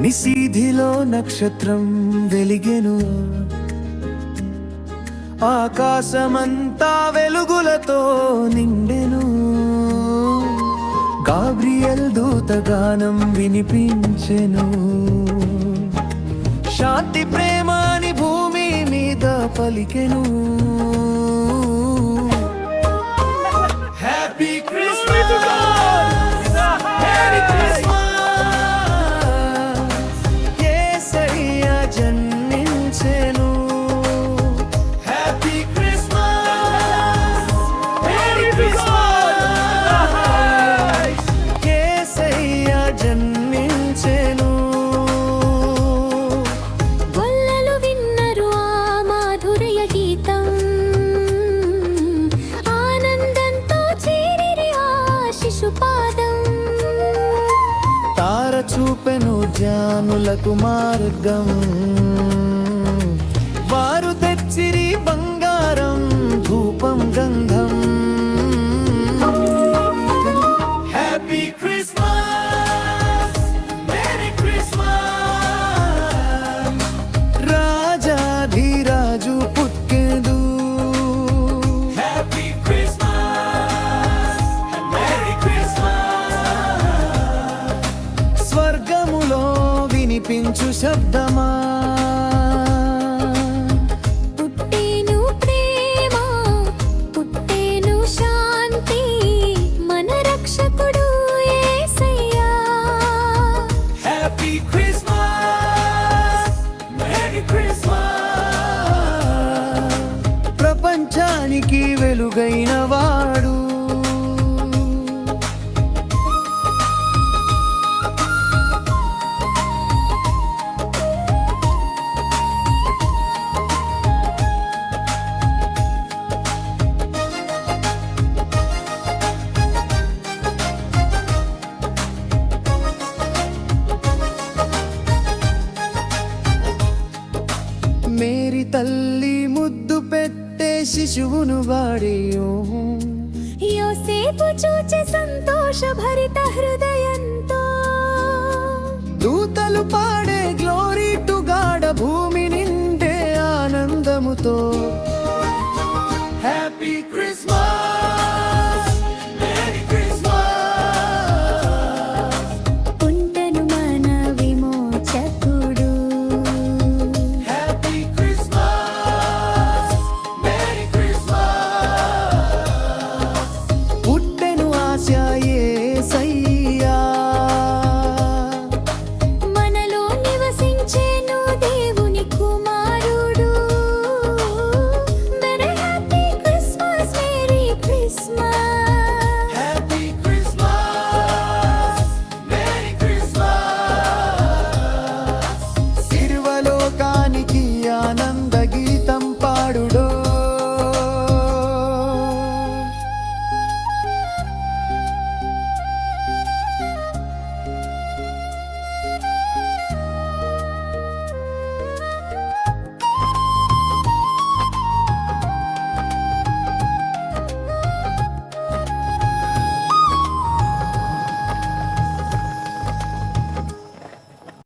నిశీధిలో నక్షత్రం వెలిగెను. ఆకాశమంతా వెలుగులతో నిండెను. గాబ్రియల్ దూతగానం వినిపించెను. శాంతి ప్రేమాని భూమి మీద పలికెను. జ్ఞానులకు మార్గం. వారు తెచ్చిరి బంగారం ధూపం గంగ మేరీ క్రిస్మస్ ప్రపంచానికి వెలుగైన తల్లి ముద్దు పెట్టే శిశువును వాడి యోసేపు చూచే సంతోష భరిత హృదయంతో దూతలు పాడి